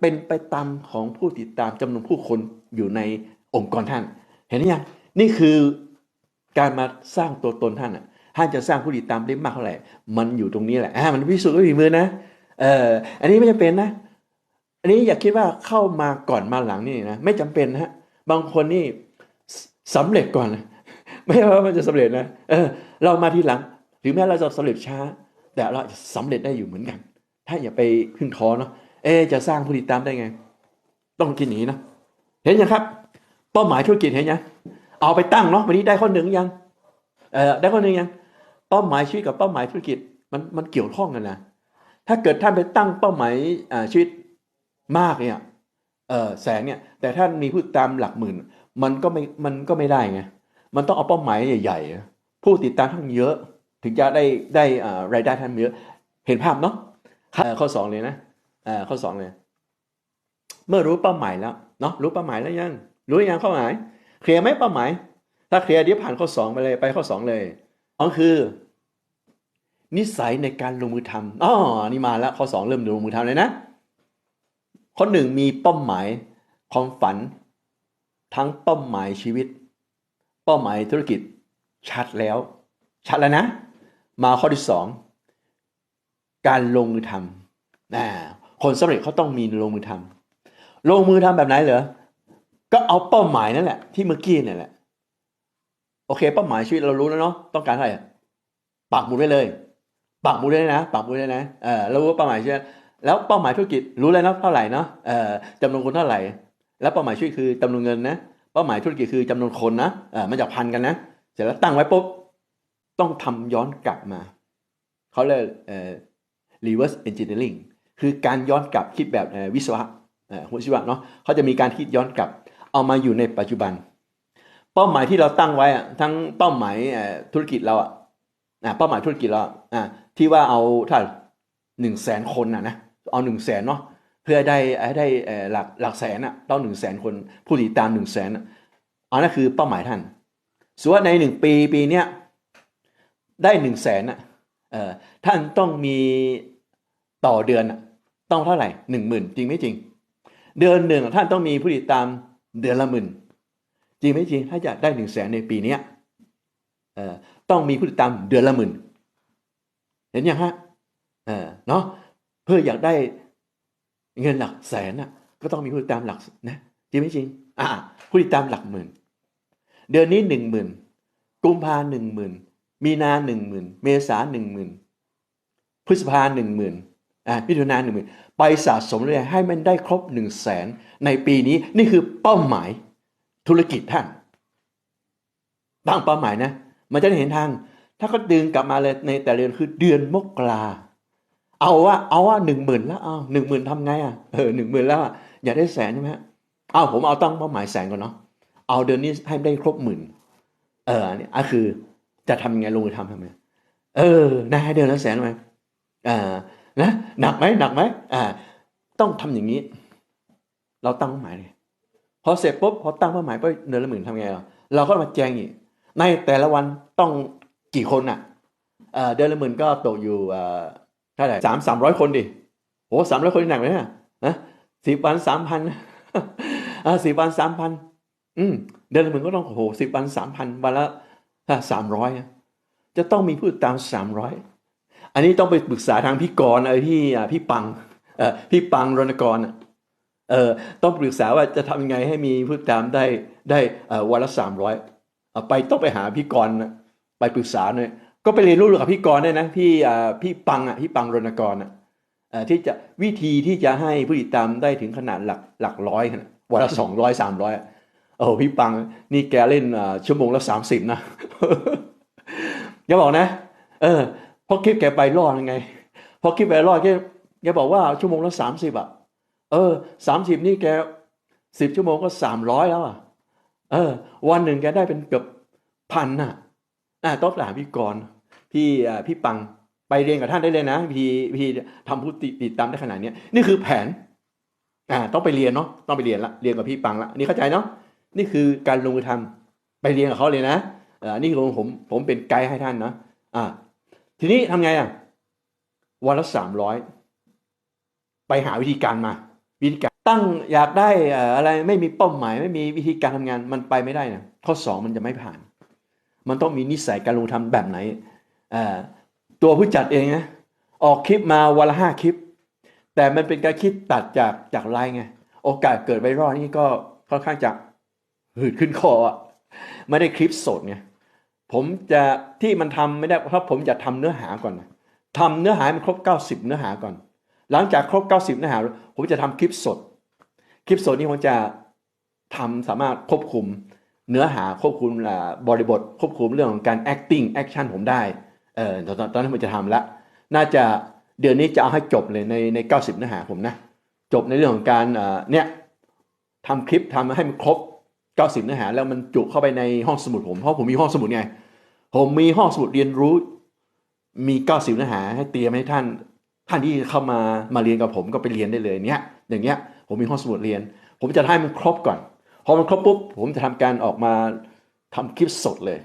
เป็นไปตามของผู้ติดตามจำนวนผู้คนอยู่ในองค์กรท่าน เห็นไหรือยังนี่คือการมาสร้างตัวตนท่านอะท่านจะสร้างผู้ติดตามได้มากเท่าไหร่ มันอยู่ตรงนี้แหละอ่ามันพิสูจน์ด้วยฝีมือนะเอออันนี้ไม่จำเป็นนะ อันนี้อย่าคิดว่าเข้ามาก่อนมาหลังนี่นะไม่จำเป็นนะ บางคนนี่สสำเร็จก่อนนะไม่ว่ามันจะสำเร็จนะเออ เรามาทีหลัง ถึงแม้เราจะสำเร็จช้า แต่เราจะสำเร็จได้อยู่เหมือนกัน ถ้าอย่าไปพึ่งท้อเนาะ เอจะสร้างผู้ติดตามได้ไง ต้องคิดอย่างนี้นะ เห็นยังครับ เป้าหมายธุรกิจเห็นยังเอาไปตั้งเนาะวันนี้ได้ข้อหนึ่งยังเออได้ข้อหนึ่งยังเป้าหมายชีวิตกับเป้าหมายธุรกิจมันมันเกี่ยวข้องกันนะถ้าเกิดท่านไปตั้งเป้าหมายอ่าชีวิตมากเนี่ยเออแสนเนี่ยแต่ท่านมีผู้ติดตามหลักหมื่น มันก็ไม่มันก็ไม่ได้ไงมันต้องเอาเป้าหมายใหญ่ๆ ผู้ติดตามท่านเยอะ ถึงจะได้ได้อ่ารายได้ท่านเยอะ เห็นภาพเนาะข้อสองเลยนะ อ่อข้อสองเลยเมื่อรู้เป้าหมายแล้วเนาะรู้เป้าหมายแล้วยังรู้ยังเป้าหมาย เคลียร์ไหมเป้าหมาย ถ้าเคลียร์เดี๋ยวผ่านข้อสองไปเลยไปข้อสองเลยอ๋อคือ นิสัยในการลงมือทำอ๋อนี่มาแล้วข้อสองเริ่มลงมือทำเลยนะข้อหนึ่งมีเป้าหมายความฝัน ทั้งเป้าหมายชีวิต เป้าหมายธุรกิจชัดแล้ว ชัดแล้วนะ มาข้อที่สองการลงมือทำนะ คนสำเร็จเขาต้องมีลงมือทำลงมือทำแบบไหนเหรอ ก็เอาเป้าหมายนั่นแหละ ที่เมื่อกี้เนี่ยแหละ โอเค เป้าหมายชีวิตเรารู้แล้วเนาะ ต้องการอะไรปักหมุดไว้เลย ปักหมุดได้นะ ปักหมุดได้นะ เออเรารู้ว่าเป้าหมายชีวิตแล้วเป้าหมายธุรกิจรู้แล้วเนาะเท่าไหร่เนาะ เออจำนวนคนเท่าไหร่ แล้วเป้าหมายชีวิตคือจำนวนเงินนะ เป้าหมายธุรกิจคือจำนวนคนนะ เออมันจะพันกันนะ เสร็จแล้วตั้งไว้ปุ๊บ ต้องทำย้อนกลับมา เขาเรียกเอ่อ reverse engineering คือการย้อนกลับคิดแบบวิศวะเอ่อวิศวะเนาะเขาจะมีการคิดย้อนกลับ เอามาอยู่ในปัจจุบัน เป้าหมายที่เราตั้งไว้อะทั้งเป้าหมายธุรกิจเราอะอะเป้าหมายธุรกิจเราอะที่ว่าเอาถ้าหนึ่งแสนคนอะนะเอาหนึ่งแสนเนาะเพื่อได้ให้ได้หลักหลักแสนอะต้องหนึ่งแสนคนผู้ติดตามหนึ่งแสนอะอันนั้นคือเป้าหมายท่านส่วนในหนึ่งปีปีเนี้ยได้หนึ่งแสนอะเอ่อท่านต้องมีต่อเดือนอะ ต้องเท่าไหร่หนึ่งหมื่นจริงไม่จริง เดือนหนึ่งท่านต้องมีผู้ติดตามเดือนละหมื่นจริงไหมจริงถ้าจะได้หนึ่งแสนในปีนี้ต้องมีผู้ติดตามเดือนละหมื่นเห็นยังฮะเออเนาะเพื่ออยากได้เงินหลักแสนน่ะ ก็ต้องมีผู้ติดตามหลักนะจริงไหมจริง อ่าผู้ติดตามหลักหมื่น เดือนนี้หนึ่งหมื่นกุมภาหนึ่งหมื่นมีนาหนึ่งหมื่นเมษาหนึ่งหมื่นพฤษภาหนึ่งหมื่น อ่ามิถุนาหนึ่งหมื่นไปสะสมเลยให้มันได้ครบหนึ่งแสนในปีนี้นี่คือเป้าหมายธุรกิจท่านตั้งเป้าหมายนะ มันจะได้เห็นทาง ถ้าเขาดึงกลับมาเลยในแต่เดือนคือเดือนมกราเอาว่าเอาว่าหนึ่งหมื่นแล้วเอาหนึ่งหมื่นทำไงอะเออหนึ่งหมื่นแล้วอะอยากได้แสนใช่ไหมเอาผมเอาตั้งเป้าหมายแสนก่อนเนาะเอาเดือนนี้ให้ได้ครบหมื่นเอออันนี้อะคือจะทำยังไงลงมือทำทำไงเออนะเดือนละแสนไหมอ่า นะหนักไหมหนักไหมอ่า ต้องทำอย่างนี้ เราตั้งเป้าหมายเลยพอเสร็จปุ๊บพอตั้งเป้าหมายไปเดือนละหมื่นทำไงเราเราก็มาแจงอีก ในแต่ละวันต้องกี่คนอะเดือนละหมื่นก็ตกอยู่เอ่อเท่าไหร่สามสามร้อยคนดิโอ้สามร้อยคนหนักไหมเนี่ยนะสิบวันสามพันอ่าสิบวันสามพันอืมเดือนละหมื่นก็ต้องโอ้โหสิบวันสามพันวันละสามร้อยจะต้องมีผู้ตามสามร้อย อันนี้ต้องไปปรึกษาทางพี่กรณ์เออพี่พี่ปังเออพี่ปังรณกรเออต้องปรึกษาว่าจะทำยังไงให้มีผู้ติดตามได้ได้วันละสามร้อยไปต้องไปหาพี่กรณ์ไปปรึกษาหน่อยก็ไปเรียนรู้กับพี่กรณ์ได้นะพี่พี่ปังอะพี่ปังรณกรอะที่จะวิธีที่จะให้ผู้ติดตามได้ถึงขนาดหลักหลักร้อยวันละสองร้อยสามร้อยโอ้พี่ปังนี่แกเล่นชั่วโมงละสามสิบนะแกบอกนะ เออ เพราะคลิปแกไปรอดไงพอคลิปไปรอดแกแกบอกว่าชั่วโมงละสามสิบอะ เออสามสิบนี่แกสิบชั่วโมงก็สามร้อยแล้วอะ เออ วันหนึ่งแกได้เป็นเกือบพันน่ะอ่าต้องถามพี่กรณ์พี่อ่าพี่ปังไปเรียนกับท่านได้เลยนะ พี่พี่ทำผู้ติดติดตามได้ขนาดนี้นี่คือแผนอ่าต้องไปเรียนเนาะต้องไปเรียนละเรียนกับพี่ปังละนี่เข้าใจเนาะนี่คือการลงมือทำไปเรียนกับเขาเลยนะอ่านี่คือผมผมเป็นไกด์ให้ท่านนะอ่า ทีนี้ทำไงอะวันละสามร้อยไปหาวิธีการมา วิธีการตั้งอยากได้อะไรไม่มีเป้าหมาย ไม่มีวิธีการทำงานมันไปไม่ได้นะข้อสองมันจะไม่ผ่าน มันต้องมีนิสัยการลงทุนแบบไหนตัวผู้จัดเองนะออกคลิปมาวันละห้าคลิป แต่มันเป็นการคิดตัดจากจากไลน์ไงโอกาสเกิดไวรัลนี่ก็ค่อนข้างจะหืดขึ้นคออะไม่ได้คลิปสดไง ผมจะที่มันทำไม่ได้เพราะผมจะทำเนื้อหาก่อนนะทำเนื้อหาให้มันครบ 90 เนื้อหาก่อน หลังจากครบ 90 เนื้อหา ผมจะทำคลิปสด คลิปสดนี่ผมจะทำสามารถควบคุมเนื้อหาควบคุมบริบท ควบคุมเรื่องของการ acting action ผมได้เออตอนตอนนนั้นผมจะทำละน่าจะเดือนนี้จะเอาให้จบเลยในใน 90 เนื้อหาผมนะ จบในเรื่องของการเอ่อเนี่ยทำคลิปทำให้มันครบ 90เนื้อหาแล้วมันจุเข้าไปในห้องสมุดผมเพราะผมมีห้องสมุดไง ผมมีห้องสมุดเรียนรู้ มี 90เนื้อหา ให้เตรียมให้ท่าน ท่านที่เข้ามามาเรียนกับผมก็ไปเรียนได้เลยเนี้ยอย่างเงี้ยผมมีห้องสมุดเรียน ผมจะให้มันครบก่อนพอมันครบปุ๊บผมจะทำการออกมาทำคลิปสดเลย